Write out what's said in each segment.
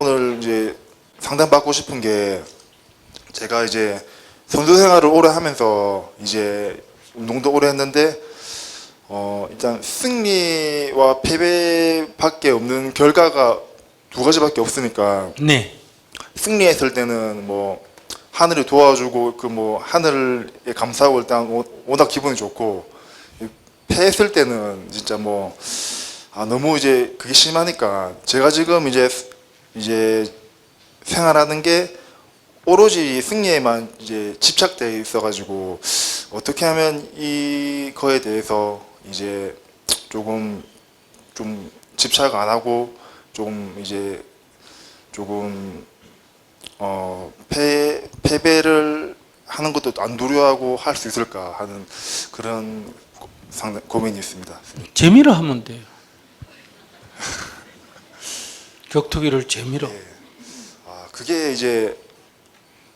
오늘 이제 상담 받고 싶은 게 제가 이제 선수 생활을 오래 하면서 이제 운동도 오래 했는데 어 일단 승리와 패배밖에 없는 결과가 두 가지밖에 없으니까 네. 승리했을 때는 뭐 하늘이 도와주고 그 뭐 하늘에 감사하고 일단 워- 워낙 기분이 좋고 패했을 때는 진짜 뭐 아, 너무 이제 그게 심하니까 제가 지금 이제 이제 생활하는 게 오로지 승리에만 이제 집착돼 있어가지고 어떻게 하면 이 거에 대해서 이제 조금 좀 집착 안 하고 좀 이제 조금 어 패, 패배를 하는 것도 안 두려워하고 할 수 있을까 하는 그런 고- 상당 고민이 있습니다. 재미로 하면 돼요. 격투기를 재미로. 아 그게 이제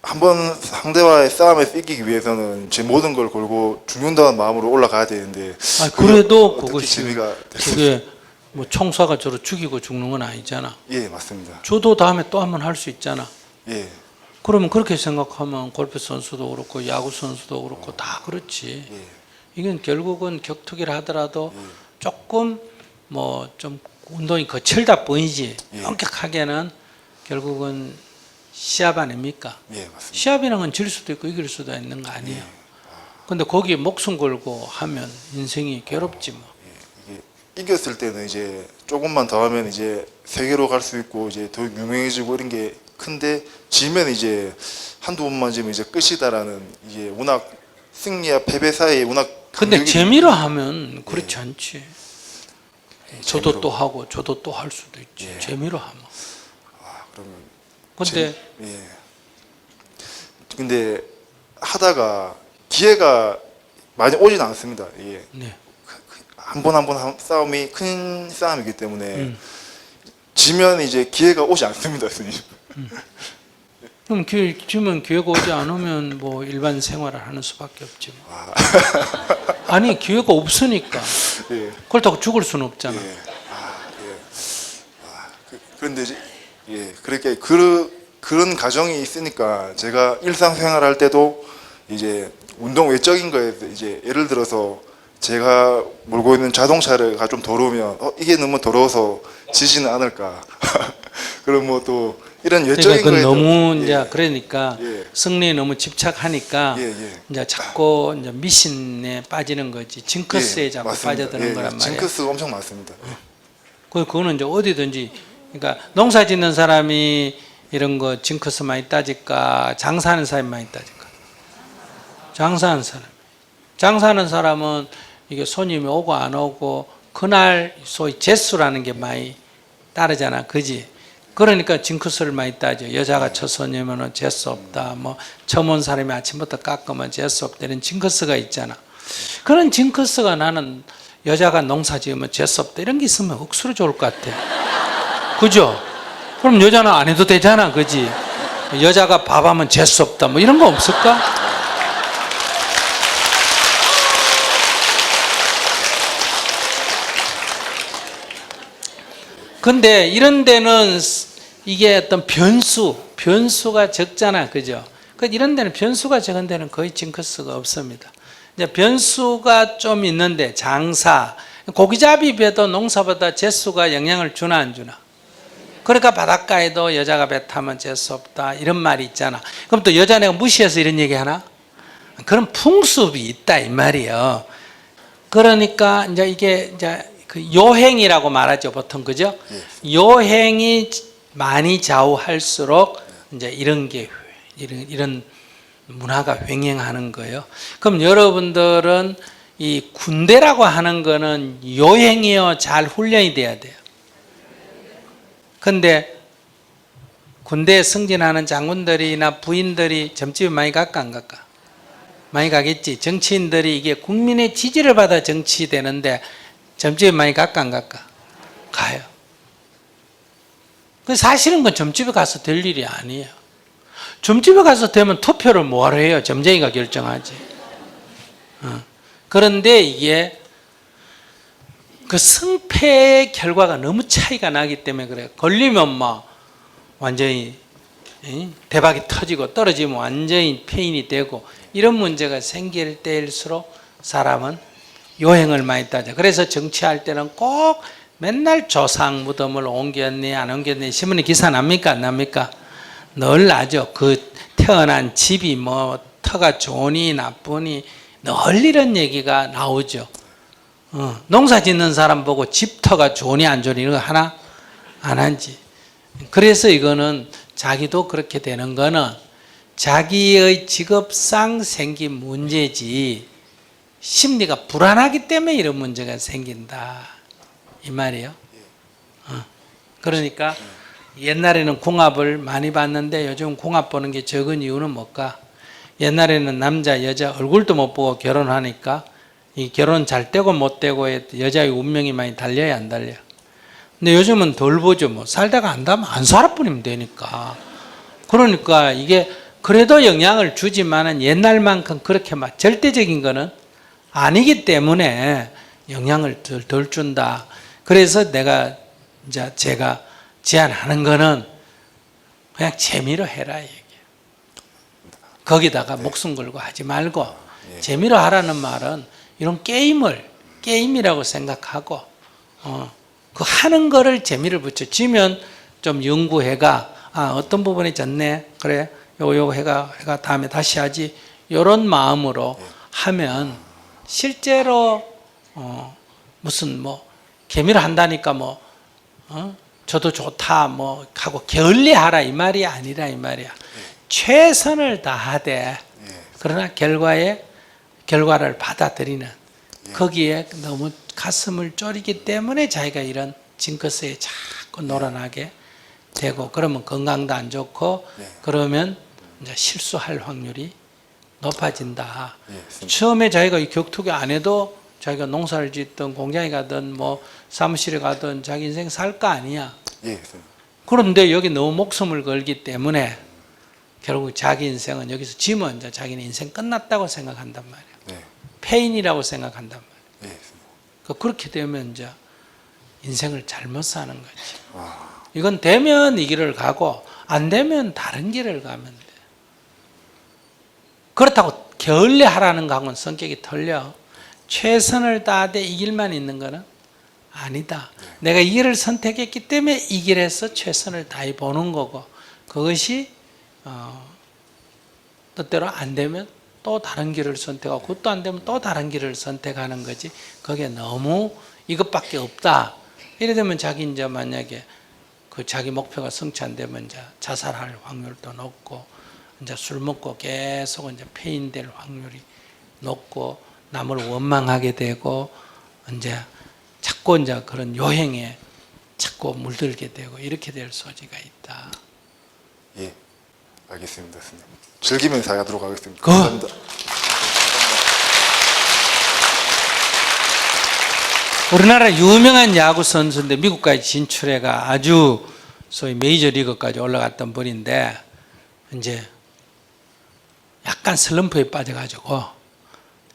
한번 상대와의 싸움에서 이기기 위해서는 제 모든 걸 걸고 죽는다는 마음으로 올라가야 되는데 아, 그래도 그것이 재미가 그게 뭐 총사가 저를 죽이고 죽는 건 아니잖아. 예 맞습니다. 저도 다음에 또 한 번 할 수 있잖아. 예 그러면 그렇게 생각하면 골프 선수도 그렇고 야구 선수도 그렇고 다 그렇지. 예. 이건 결국은 격투기를 하더라도 조금 뭐 좀 운동이 거칠다 보이지 예. 엄격하게는 결국은 시합 아닙니까? 예 맞습니다. 시합이라는 건 질 수도 있고 이길 수도 있는 거 아니에요. 근데 거기에 목숨 걸고 하면 인생이 괴롭지 뭐. 이겼을 때는 이제 조금만 더 하면 이제 세계로 갈 수 있고 이제 더 유명해지고 이런 게 큰데 지면 이제 한두 번만 지면 이제 끝이다라는 이게 워낙 승리와 패배 사이에 워낙 근데 재미로 하면 그렇지 않지. 저도 재미로. 또 하고 저도 또 할 수도 있지. 예. 재미로 하면. 아, 그러면 근데 재- 예. 근데 하다가 기회가 많이 오진 않습니다. 이게 네. 한 번 한 번 싸움이 큰 싸움이기 때문에 음. 지면 이제 기회가 오지 않습니다, 스님. 그럼 기회 주면 기회가 오지 않으면 뭐 일반 생활을 하는 수밖에 없지. 뭐. 아니 기회가 없으니까 예. 그렇다고 죽을 수는 없잖아. 예. 아, 예. 아, 그, 그런데 이제 예, 그렇게 그 그런 가정이 있으니까 제가 일상생활 할 때도 이제 운동 외적인 거에 이제 예를 들어서 제가 몰고 있는 자동차가 좀 더러우면 어 이게 너무 더러워서 지지는 않을까. 그럼 뭐 또 이런 그러니까 외적인 거에 너무 예. 이제 그러니까 예. 승리에 너무 집착하니까 예, 예. 이제 자꾸 이제 미신에 빠지는 거지 징크스에 예, 자꾸 맞습니다. 빠져드는 예, 거란 말이야. 징크스가 엄청 많습니다. 그 그거는 이제 어디든지 그러니까 농사 짓는 사람이 이런 거 징크스 많이 따질까 장사하는 사람이 많이 따질까 장사하는 사람 장사하는 사람은 이게 손님이 오고 안 오고 그날 소위 재수라는 게 많이 따르잖아. 그지? 그러니까 징크스를 많이 따져 여자가 첫 손님은 재수 없다. 뭐 처음 온 사람이 아침부터 깎으면 재수 없다 이런 징크스가 있잖아. 그런 징크스가 나는 여자가 농사 지으면 재수 없다 이런 게 있으면 억수로 좋을 것 같아. 그죠? 그럼 여자는 안 해도 되잖아. 그지? 여자가 밥하면 재수 없다. 뭐 이런 거 없을까? 근데 이런 데는 이게 어떤 변수, 변수가 적잖아. 그죠? 그 이런 데는 변수가 적은 데는 거의 징크스가 없습니다. 이제 변수가 좀 있는데 장사, 고기잡이 배도 농사보다 재수가 영향을 주나 안 주나? 그러니까 바닷가에도 여자가 배 타면 재수 없다 이런 말이 있잖아. 그럼 또 여자 내가 무시해서 이런 얘기 하나? 그런 풍습이 있다 이 말이에요. 그러니까 이제 이게 이제 그 요행이라고 말하죠 보통 그죠? 요행이 많이 좌우할수록 이제 이런 게 이런 이런 문화가 횡행하는 거예요. 그럼 여러분들은 이 군대라고 하는 거는 요행이요 잘 훈련이 돼야 돼요. 근데 군대에 승진하는 장군들이나 부인들이 점집에 많이 갈까 안 갈까? 많이 가겠지. 정치인들이 이게 국민의 지지를 받아 정치되는데 점집에 많이 갈까 안 갈까? 가요. 그 사실은 그 점집에 가서 될 일이 아니에요. 점집에 가서 되면 투표를 뭐하러 해요? 점쟁이가 결정하지. 어. 그런데 이게 그 승패의 결과가 너무 차이가 나기 때문에 그래요. 걸리면 막 완전히 이, 대박이 터지고 떨어지면 완전히 폐인이 되고 이런 문제가 생길 때일수록 사람은 요행을 많이 따져. 그래서 정치할 때는 꼭 맨날 조상 무덤을 옮겼니 안 옮겼니 신문에 기사 납니까 안 납니까? 늘 나죠. 그 태어난 집이 뭐 터가 좋으니 나쁘니 늘 이런 얘기가 나오죠. 어, 농사 짓는 사람 보고 집터가 좋으니 안 좋으니 이런 거 하나 안 한지. 그래서 이거는 자기도 그렇게 되는 거는 자기의 직업상 생긴 문제지 심리가 불안하기 때문에 이런 문제가 생긴다. 이 말이에요. 어. 그러니까 옛날에는 궁합을 많이 봤는데 요즘 궁합 보는 게 적은 이유는 뭘까? 옛날에는 남자, 여자 얼굴도 못 보고 결혼하니까 이 결혼 잘 되고 못 되고에 여자의 운명이 많이 달려야 안 달려. 근데 요즘은 덜 보죠. 뭐 살다가 안 닿으면 안 살아버리면 되니까. 그러니까 이게 그래도 영향을 주지만은 옛날만큼 그렇게 막 절대적인 거는 아니기 때문에 영향을 덜, 덜 준다. 그래서 내가 이제 제가 제안하는 거는 그냥 재미로 해라 얘기야. 거기다가 목숨 걸고 하지 말고 재미로 하라는 말은 이런 게임을 게임이라고 생각하고 어, 그 하는 거를 재미를 붙여 지면 좀 연구해가 아 어떤 부분이 졌네 그래 요거 해가 해가 다음에 다시 하지 이런 마음으로 하면 실제로 어, 무슨 뭐 개미를 한다니까 뭐 어? 저도 좋다 뭐 하고 게을리하라 이 말이 아니라 이 말이야. 최선을 다하되 그러나 결과에 결과를 받아들이는 거기에 너무 가슴을 졸이기 때문에 자기가 이런 징크스에 자꾸 놀아나게 되고 그러면 건강도 안 좋고 그러면 이제 실수할 확률이 높아진다. 예. 처음에 자기가 이 격투기 안 해도 자기가 농사를 짓든 공장에 가든 뭐 사무실에 가든 자기 인생 살 거 아니야. 예. 그런데 여기 너무 목숨을 걸기 때문에 결국 자기 인생은 여기서 지면 이제 자기는 인생 끝났다고 생각한단 말이야. 네, 페인이라고 생각한단 말이야. 예, 맞습니다. 그 그렇게 되면 이제 인생을 잘못 사는 거지. 아, 이건 되면 이 길을 가고 안 되면 다른 길을 가면 돼. 그렇다고 게을리 하라는 거하고는 성격이 틀려. 최선을 다하되 이 길만 있는 거는 아니다. 내가 이 길을 선택했기 때문에 이 길에서 최선을 다해 보는 거고 그것이 어, 뜻대로 안 되면 또 다른 길을 선택하고 그것도 안 되면 또 다른 길을 선택하는 거지. 그게 너무 이것밖에 없다. 이래 되면 자기 이제 만약에 그 자기 목표가 성취 안 되면 이제 자살할 확률도 높고 이제 술 먹고 계속 이제 폐인될 확률이 높고 남을 원망하게 되고 이제 자꾸 이제 그런 요행에 자꾸 물들게 되고 이렇게 될 소지가 있다. 예, 알겠습니다, 스님. 즐기면서 하도록 하겠습니다. 그- 감사합니다. 우리나라 유명한 야구 선수인데 미국까지 진출해가 아주 소위 메이저 리그까지 올라갔던 분인데 이제 약간 슬럼프에 빠져가지고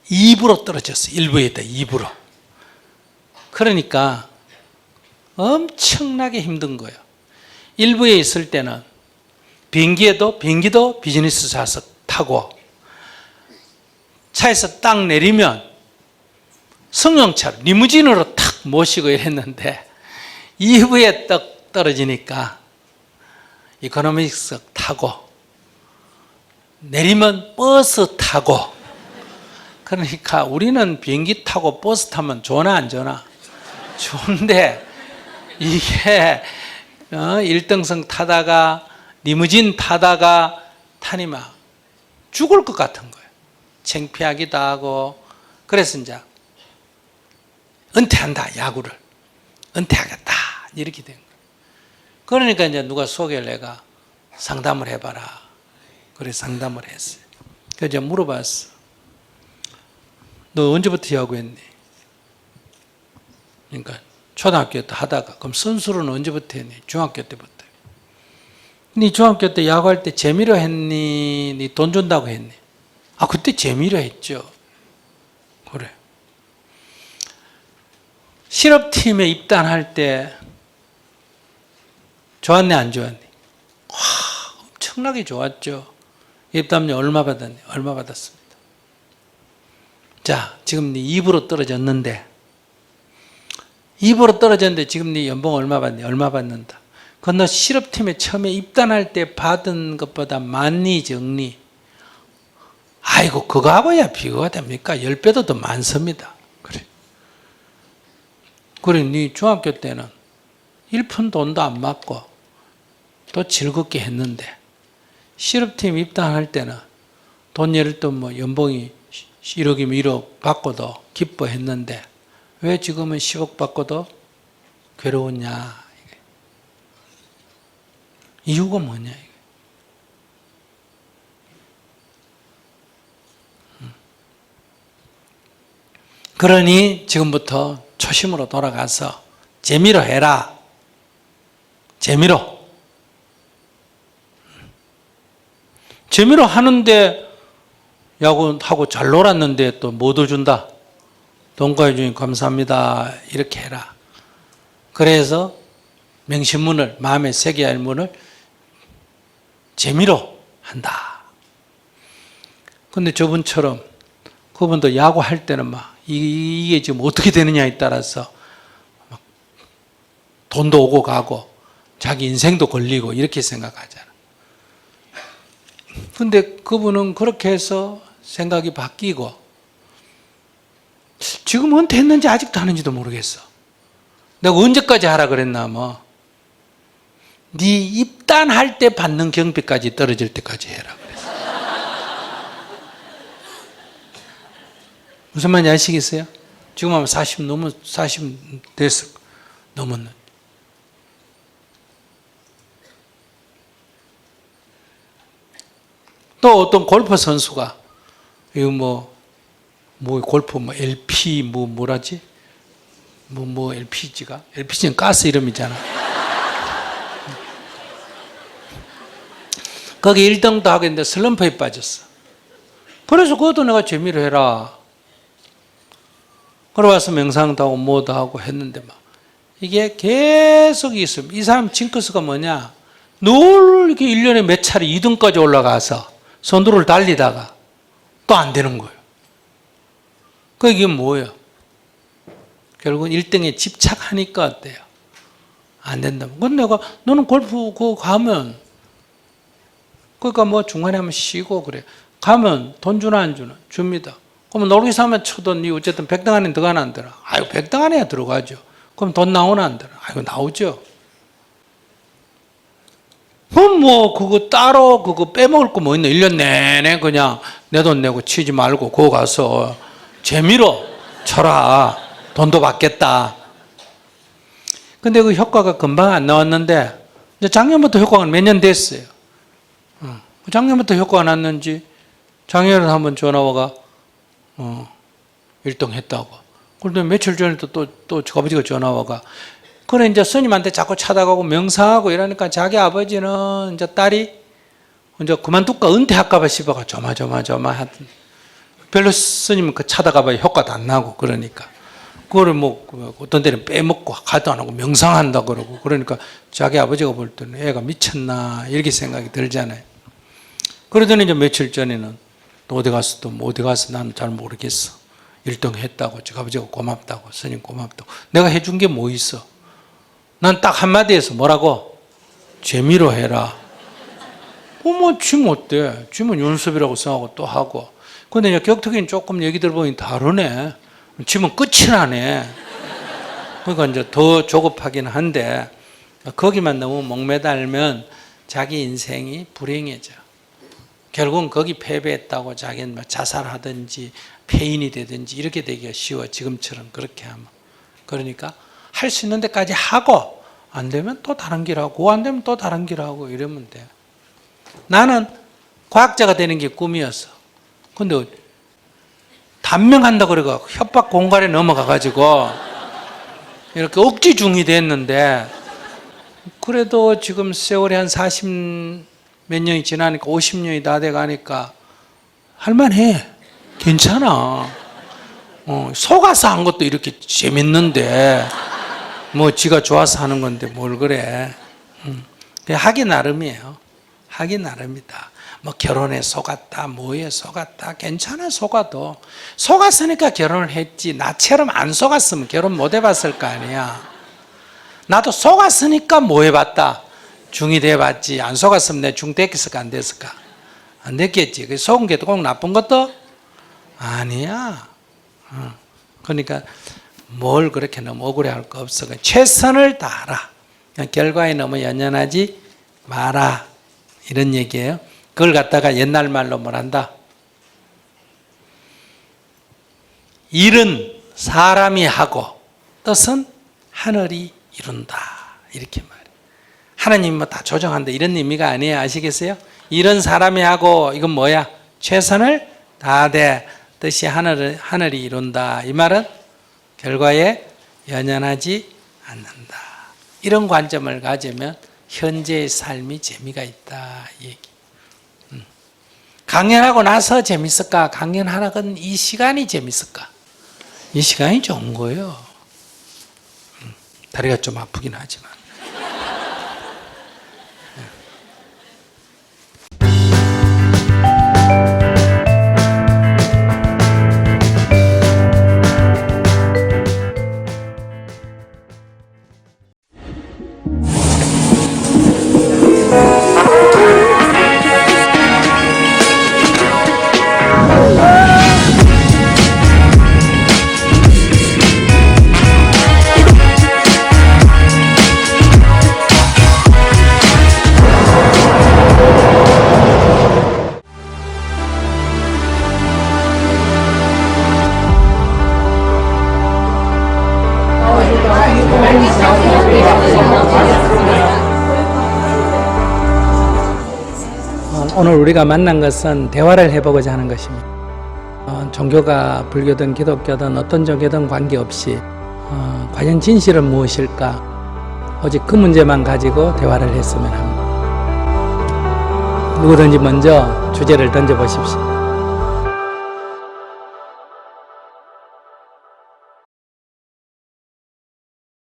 2부로 떨어졌어. 1부에 있다 2부로. 그러니까 엄청나게 힘든 거예요. 1부에 있을 때는 비행기에도 비행기도 비즈니스 좌석 타고 차에서 딱 내리면 승용차로 리무진으로 탁 모시고 이랬는데 2부에 떡 떨어지니까 이코노미스석 타고 내리면 버스 타고. 그러니까 우리는 비행기 타고 버스 타면 좋나 안 좋나? 좋은데 이게 어, 1등석 타다가 리무진 타다가 타니마 죽을 것 같은 거예요. 창피하기도 하고. 그래서 이제 은퇴한다 야구를. 은퇴하겠다. 이렇게 된 거예요. 그러니까 이제 누가 소개를 내가 상담을 해봐라. 그래 상담을 했어요. 그래서 제가 물어봤어. 너 언제부터 야구 했니? 그러니까 초등학교 때 하다가 그럼 선수는 언제부터 했니? 중학교 때부터. 네 중학교 때 야구할 때 재미로 했니? 네 돈 준다고 했니? 아 그때 재미로 했죠. 그래. 실업팀에 입단할 때 좋았네 안 좋았니? 와 엄청나게 좋았죠. 입단료 얼마 받았니? 얼마 받았습니다. 자 지금 네 입으로 떨어졌는데 입으로 떨어졌는데 지금 네 연봉 얼마 받니? 얼마 받는다. 그너 실업팀에 처음에 입단할 때 받은 것보다 많니 적니? 아이고 그거하고야 비교가 됩니까? 10배도 더 많습니다. 그래. 그래 네 중학교 때는 1푼 돈도 안 맞고 또 즐겁게 했는데 실업팀 입단할 때는 돈 예를 들면 뭐 연봉이 1억이면 1억 받고도 기뻐했는데 왜 지금은 10억 받고도 괴로웠냐. 이유가 뭐냐. 음. 그러니 지금부터 초심으로 돌아가서 재미로 해라. 재미로. 재미로 하는데 야구하고 잘 놀았는데 또 못 얻준다. 돈가해 주님 감사합니다. 이렇게 해라. 그래서 명심문을 마음에 새겨야 할 문을 재미로 한다. 근데 저분처럼 그분도 야구할 때는 막 이- 이게 지금 어떻게 되느냐에 따라서 막 돈도 오고 가고 자기 인생도 걸리고 이렇게 생각하잖아. 근데 그분은 그렇게 해서 생각이 바뀌고 지금 은퇴했는지 아직도 하는지도 모르겠어. 내가 언제까지 하라 그랬나 뭐. 네 입단할 때 받는 경비까지 떨어질 때까지 해라 그랬어. 무슨 말인지 아시겠어요? 지금 아마 40 넘은 40 됐을 거- 넘었는. 또 어떤 골프 선수가 이거 뭐, 뭐 골프 뭐 LP 뭐 뭐라지? 뭐 뭐 LPG가 LPG는 가스 이름이잖아. 거기 1등도 하고 있는데 슬럼프에 빠졌어. 그래서 그것도 내가 재미로 해라. 그러 와서 명상도 하고 뭐도 하고 했는데 막 이게 계속 있음. 이 사람 징크스가 뭐냐? 늘 이렇게 1년에 몇 차례 2등까지 올라가서 선두를 달리다가 또 안 되는 거예요. 그 이게 뭐예요? 결국은 1등에 집착하니까 어때요? 안 된다. 근데 내가 너는 골프 그거 가면 그러니까 뭐 중간에 한번 쉬고 그래. 가면 돈 주나 안 주나? 줍니다. 그러면 놀기서 하면 쳐도 니 어쨌든 100등 안에 들어가나 안 들어? 아유 100등 안에 들어가죠. 그럼 돈 나오나 안 들어? 아이고 나오죠. 그럼 뭐 그거 따로 그거 빼먹을 거 뭐 있나? 1년 내내 그냥 내 돈 내고 치지 말고 그거 가서 재미로 쳐라. 돈도 받겠다. 근데 그 효과가 금방 안 나왔는데 이제 작년부터 효과가 몇 년 됐어요. 어. 작년부터 효과가 났는지 작년에 한번 전화 와가 어, 1등 했다고. 그런데 며칠 전에 또, 또, 또 아버지가 전화 와가 그래 이제 스님한테 자꾸 찾아가고 명상하고 이러니까 자기 아버지는 이제 딸이 이제 그만둘까 은퇴할까 봐 싶어가 조마조마조마 하던 별로 스님 그 찾아가봐 효과도 안 나고 그러니까 그거를 뭐 어떤 데는 빼먹고 가도 안 하고 명상한다 그러고 그러니까 자기 아버지가 볼 때는 애가 미쳤나 이렇게 생각이 들잖아요. 그러더니 이제 며칠 전에는 또 어디 가서 또 어디 가서 나는 잘 모르겠어. 1등 했다고 저 아버지가 고맙다고 스님 고맙다고 내가 해준 게 뭐 있어? 난 딱 한마디에서 뭐라고? 재미로 해라. 어머, 쥐면 어때? 쥐면 연습이라고 생각하고 또 하고. 근데 이제 격투기는 조금 얘기 들어보니 다르네. 쥐면 끝이 나네. 그러니까 이제 더 조급하긴 한데, 거기만 너무 목매달면 자기 인생이 불행해져. 결국은 거기 패배했다고 자기는 막 자살하든지 폐인이 되든지 이렇게 되기가 쉬워. 지금처럼 그렇게 하면. 그러니까 할 수 있는 데까지 하고 안 되면 또 다른 길 하고 안 되면 또 다른 길 하고 이러면 돼. 나는 과학자가 되는 게 꿈이었어. 근데 단명한다 그래가 협박 공갈에 넘어가 가지고 이렇게 억지 중이 됐는데 그래도 지금 세월이 한 40 몇 년이 지나니까 50년이 다 돼 가니까 할만해. 괜찮아. 어, 속아서 한 것도 이렇게 재밌는데 뭐 지가 좋아서 하는 건데 뭘 그래. 음, 하기 나름이에요. 하기 나름이다. 뭐 결혼에 속았다, 뭐에 속았다, 괜찮아 속아도 속았으니까 결혼을 했지. 나처럼 안 속았으면 결혼 못 해봤을 거 아니야. 나도 속았으니까 뭐 해봤다. 중이 돼봤지. 안 속았으면 내 중 됐을까 안 됐을까? 안 됐겠지. 그 속은 게꼭 나쁜 것도 아니야. 어. 그러니까 뭘 그렇게 너무 억울해할 거 없어. 최선을 다하라. 결과에 너무 연연하지 마라. 이런 얘기예요. 그걸 갖다가 옛날 말로 뭐란다? 일은 사람이 하고 뜻은 하늘이 이룬다. 이렇게 말해요. 하나님이 뭐다 조정한다. 이런 의미가 아니에요. 아시겠어요? 일은 사람이 하고 이건 뭐야? 최선을 다하되 뜻이 하늘을, 하늘이 이룬다. 이 말은 결과에 연연하지 않는다. 이런 관점을 가지면 현재의 삶이 재미가 있다. 이 얘기. 음. 강연하고 나서 재밌을까? 강연하는 이 시간이 재밌을까? 이 시간이 좋은 거예요. 음. 다리가 좀 아프긴 하지만. 오늘 우리가 만난 것은 대화를 해보고자 하는 것입니다. 어, 종교가 불교든 기독교든 어떤 종교든 관계없이 어, 과연 진실은 무엇일까? 오직 그 문제만 가지고 대화를 했으면 합니다. 누구든지 먼저 주제를 던져보십시오.